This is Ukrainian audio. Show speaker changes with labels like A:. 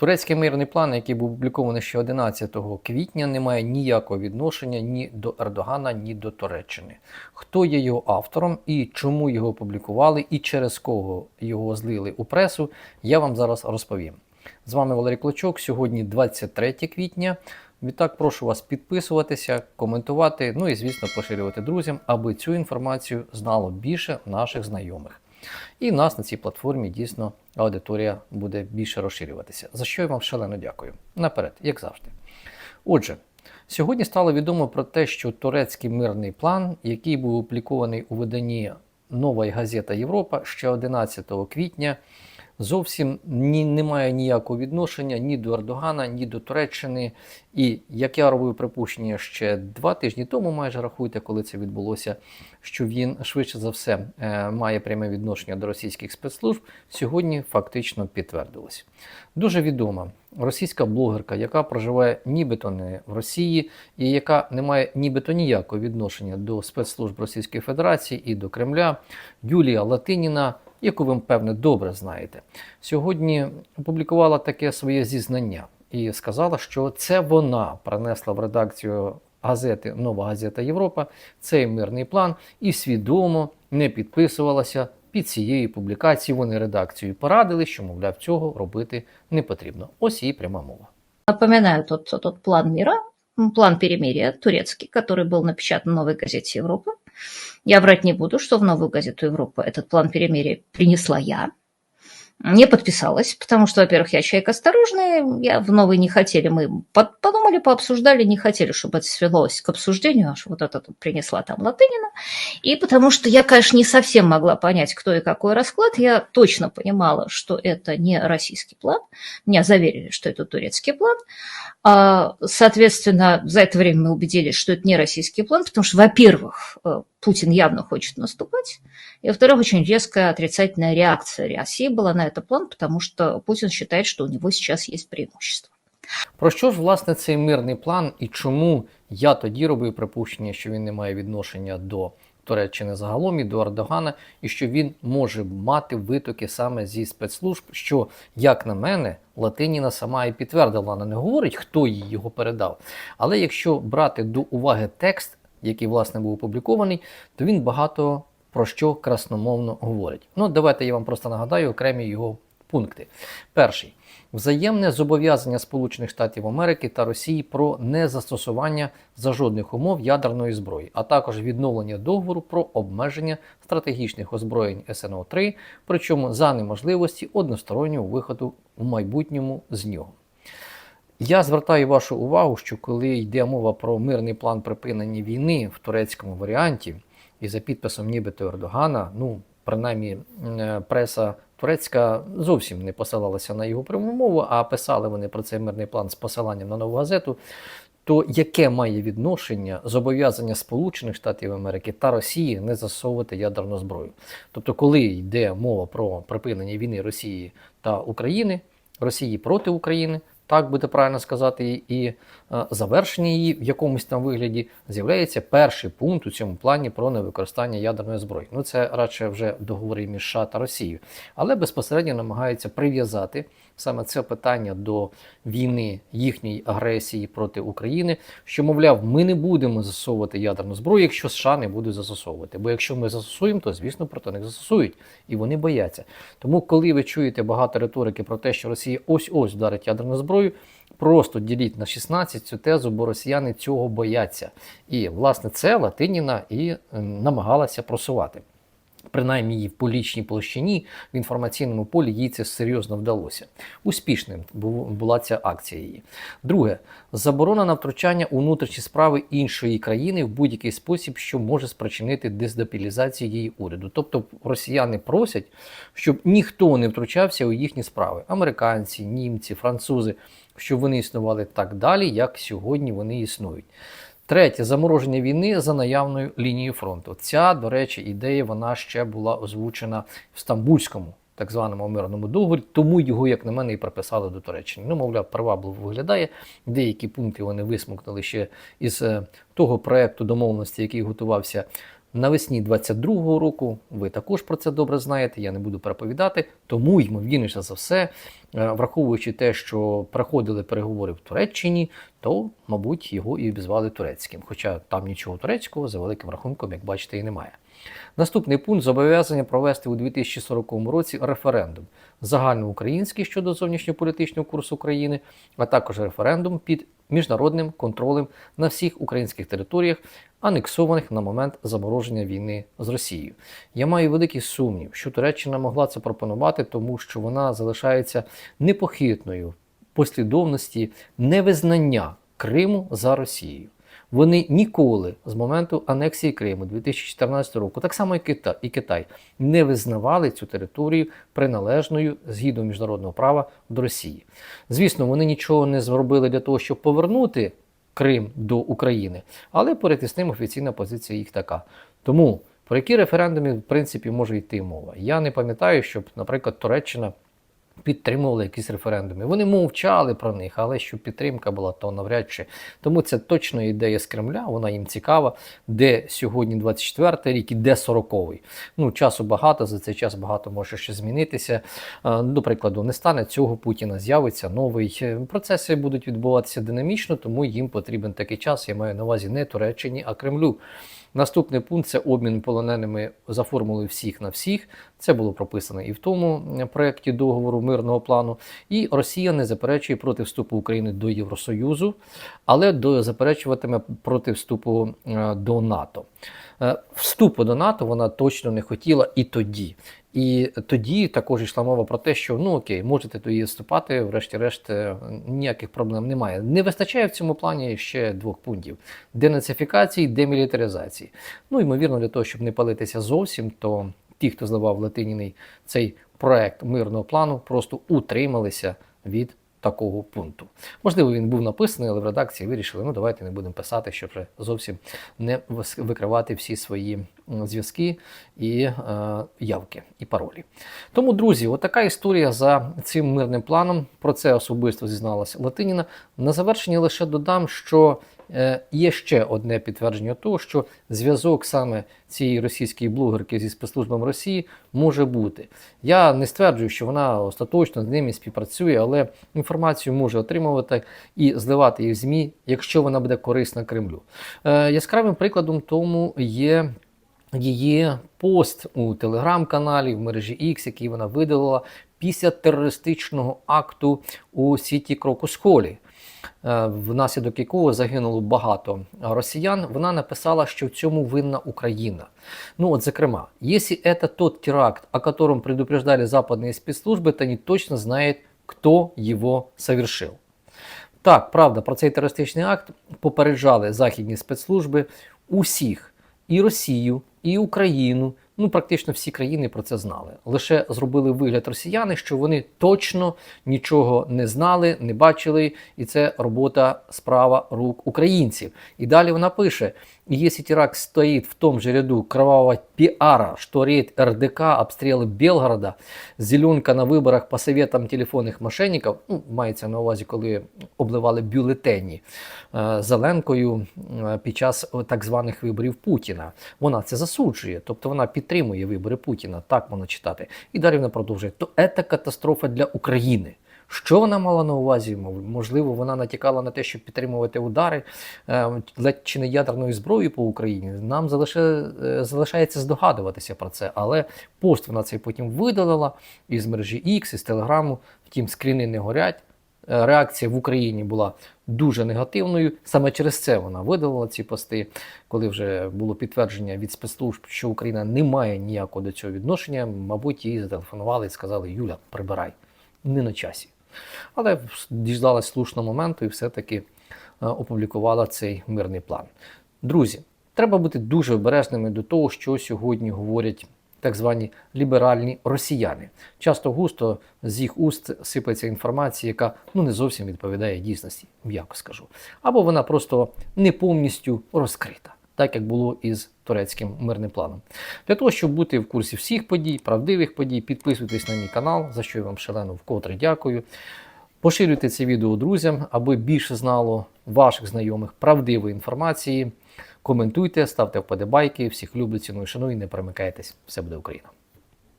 A: Турецький мирний план, який був опублікований ще 11 квітня, не має ніякого відношення ні до Ердогана, ні до Туреччини. Хто є його автором і чому його опублікували, і через кого його злили у пресу, я вам зараз розповім. З вами Валерій Клочок. Сьогодні 23 квітня. Відтак прошу вас підписуватися, коментувати, ну і звісно поширювати друзям, аби цю інформацію знало більше наших знайомих. І в нас на цій платформі дійсно аудиторія буде більше розширюватися. За що я вам шалено дякую. Наперед, як завжди. Отже, сьогодні стало відомо про те, що турецький мирний план, який був опублікований у виданні Нова газета Європа ще 11 квітня, зовсім ні, не має ніякого відношення ні до Ердогана, ні до Туреччини. І як я робив припущення ще два тижні тому, майже рахуйте, коли це відбулося, що він швидше за все е, має пряме відношення до російських спецслужб, сьогодні фактично підтвердилось. Дуже відома російська блогерка, яка проживає нібито не в Росії, і яка не має нібито ніякого відношення до спецслужб Російської Федерації і до Кремля, Юлія Латиніна, яку ви певне добре знаєте, сьогодні опублікувала таке своє зізнання і сказала, що це вона принесла в редакцію газети Нова газета Європа цей мирний план і свідомо не підписувалася під цією публікацією. Вони редакцію порадили, що, мовляв, цього робити не потрібно. Ось її пряма мова.
B: Напоминаю тот, тот план мира, м, план перемирия турецкий, который был напечатан в новой газете Европы. Я врать не буду, что в новую газету Европы этот план перемирия принесла я. Не подписалась, потому что, во-первых, я человек осторожный, я в новый не хотели, мы под- подумали, пообсуждали, не хотели, чтобы это свелось к обсуждению, аж вот это принесла там Латынина. И потому что я, конечно, не совсем могла понять, кто и какой расклад, я точно понимала, что это не российский план, меня заверили, что это турецкий план, а, Соответственно, за это время мы убедились, что это не российский план, потому что, во-первых, э, Путин явно хочет наступать, и, во-вторых, очень резкая отрицательная реакция России была на этот план, потому что Путин считает, что у него сейчас есть преимущество.
A: Про що ж власне цей мирний план і чому я тоді робив припущення, що він не має відношення до Туреччини загалом і до Ердогана, і що він може мати витоки саме зі спецслужб, що, як на мене, Латиніна сама і підтвердила, вона не говорить, хто їй його передав. Але якщо брати до уваги текст, який власне був опублікований, то він багато про що красномовно говорить. Ну, давайте я вам просто нагадаю окремі його пункти. Перший взаємне зобов'язання Сполучених Штатів Америки та Росії про незастосування за жодних умов ядерної зброї, а також відновлення договору про обмеження стратегічних озброєнь СНО 3 причому за неможливості одностороннього виходу в майбутньому з нього. Я звертаю вашу увагу, що коли йде мова про мирний план припинення війни в турецькому варіанті, і за підписом нібито Ердогана, ну принаймні е, преса турецька зовсім не посилалася на його пряму мову, а писали вони про цей мирний план з посиланням на нову газету. То яке має відношення зобов'язання Сполучених Штатів Америки та Росії не засовувати ядерну зброю? Тобто, коли йде мова про припинення війни Росії та України, Росії проти України, так буде правильно сказати, і е, завершення її в якомусь там вигляді з'являється перший пункт у цьому плані про невикористання ядерної зброї. Ну це радше вже договори між США та Росією, але безпосередньо намагаються прив'язати саме це питання до війни їхньої агресії проти України, що мовляв, ми не будемо застосовувати ядерну зброю, якщо США не будуть застосовувати. Бо якщо ми застосуємо, то звісно проти них застосують, і вони бояться. Тому, коли ви чуєте багато риторики про те, що Росія ось ось вдарить ядерну зброю. Просто діліть на 16 цю тезу, бо росіяни цього бояться. І, власне, це Латиніна і е, намагалася просувати. Принаймні в публічній площині в інформаційному полі їй це серйозно вдалося. Успішним була ця акція її. Друге, заборона на втручання у внутрішні справи іншої країни в будь-який спосіб, що може спричинити дестабілізацію її уряду. Тобто росіяни просять, щоб ніхто не втручався у їхні справи. Американці, німці, французи, щоб вони існували так далі, як сьогодні вони існують. Третє замороження війни за наявною лінією фронту. Ця, до речі, ідея вона ще була озвучена в Стамбульському так званому мирному договорі, тому його, як на мене, і приписали до Туреччини. Ну, мовляв, привабливо виглядає. Деякі пункти вони висмукнули ще із е, того проекту домовленості, який готувався навесні 22-го року. Ви також про це добре знаєте, я не буду переповідати. Тому, ймовірніше за все, е, враховуючи те, що проходили переговори в Туреччині, то, мабуть, його і обізвали турецьким. Хоча там нічого турецького за великим рахунком, як бачите, і немає. Наступний пункт зобов'язання провести у 2040 році референдум загальноукраїнський щодо зовнішньополітичного курсу України, а також референдум під міжнародним контролем на всіх українських територіях, анексованих на момент замороження війни з Росією. Я маю великий сумнів, що Туреччина могла це пропонувати, тому що вона залишається непохитною послідовності невизнання Криму за Росією. Вони ніколи з моменту анексії Криму 2014 року, так само і Китай, не визнавали цю територію приналежною згідно міжнародного права до Росії. Звісно, вони нічого не зробили для того, щоб повернути Крим до України, але поряд із тим офіційна позиція їх така. Тому про які референдуми в принципі може йти мова? Я не пам'ятаю, щоб, наприклад, Туреччина підтримували якісь референдуми. Вони мовчали про них, але щоб підтримка була, то навряд чи. Тому це точно ідея з Кремля, вона їм цікава, де сьогодні 24 рік і де 40-й. Ну, часу багато, за цей час багато може ще змінитися. Е, До прикладу, не стане цього Путіна, з'явиться новий. Е, Процеси будуть відбуватися динамічно, тому їм потрібен такий час. Я маю на увазі не Туреччині, а Кремлю. Наступний пункт це обмін полоненими за формулою всіх на всіх. Це було прописано і в тому проєкті договору мирного плану. І Росія не заперечує проти вступу України до Євросоюзу, але заперечуватиме проти вступу е, до НАТО. Е, Вступу до НАТО вона точно не хотіла і тоді. І тоді також йшла мова про те, що ну окей, можете тоді вступати, врешті-решт, е, ніяких проблем немає. Не вистачає в цьому плані ще двох пунктів: денацифікації, демілітаризації. Ну, ймовірно, для того, щоб не палитися зовсім, то ті, хто зливав Латиніний цей проект мирного плану, просто утрималися від такого пункту. Можливо, він був написаний, але в редакції вирішили, ну давайте не будемо писати, щоб вже зовсім не викривати всі свої зв'язки і е, явки і паролі. Тому, друзі, отака історія за цим мирним планом. Про це особисто зізналася Латиніна. На завершення лише додам, що є ще одне підтвердження того, що зв'язок саме цієї російської блогерки зі спецслужбами Росії може бути. Я не стверджую, що вона остаточно з ними співпрацює, але інформацію може отримувати і зливати її в ЗМІ, якщо вона буде корисна Кремлю. Е, яскравим прикладом тому є її пост у телеграм-каналі в мережі X, який вона видалила після терористичного акту у сіті Крокус-Холі, е, внаслідок якого загинуло багато росіян. Вона написала, що в цьому винна Україна. Ну от, зокрема, если это тот теракт, о котором предупреждали западные спецслужбы, то они точно знают, кто его совершил. Так, правда, про цей терористичний акт попереджали західні спецслужби усіх і Росію, і Україну. Ну, практично всі країни про це знали. Лише зробили вигляд росіяни, що вони точно нічого не знали, не бачили, і це робота справа рук українців. І далі вона пише: якщо теракт стоїть в тому же ряду кровавого піара, що рейд РДК, обстріли Белгорода, зеленка на виборах по советам телефонних мошенників, ну, мається на увазі, коли обливали бюлетені е, зеленкою е, під час так званих виборів Путіна. Вона це засуджує, тобто вона підтримує вибори Путіна, так можна читати. І далі вона продовжує: то це катастрофа для України. Що вона мала на увазі? Можливо, вона натякала на те, щоб підтримувати удари е, ледь чи не ядерною зброєю по Україні. Нам е, залишається здогадуватися про це, але пост вона цей потім видалила із мережі X, із Телеграму. Втім, скріни не горять. Е, Реакція в Україні була дуже негативною. Саме через це вона видалила ці пости, коли вже було підтвердження від спецслужб, що Україна не має ніякого до цього відношення. Мабуть, їй зателефонували і сказали: Юля, прибирай, не на часі. Але діждалась слушного моменту і все-таки е, опублікувала цей мирний план. Друзі, треба бути дуже обережними до того, що сьогодні говорять так звані ліберальні росіяни. Часто густо з їх уст сипеться інформація, яка ну не зовсім відповідає дійсності, м'яко скажу. Або вона просто не повністю розкрита, так як було із турецьким мирним планом. Для того, щоб бути в курсі всіх подій, правдивих подій, підписуйтесь на мій канал, за що я вам шалено вкотре дякую. Поширюйте це відео друзям, аби більше знало ваших знайомих правдивої інформації. Коментуйте, ставте вподобайки. Всіх люблю, ціную, шаную, не перемикайтесь. Все буде Україна.